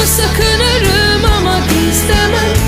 Aşkımı sakınırım ama gizlemem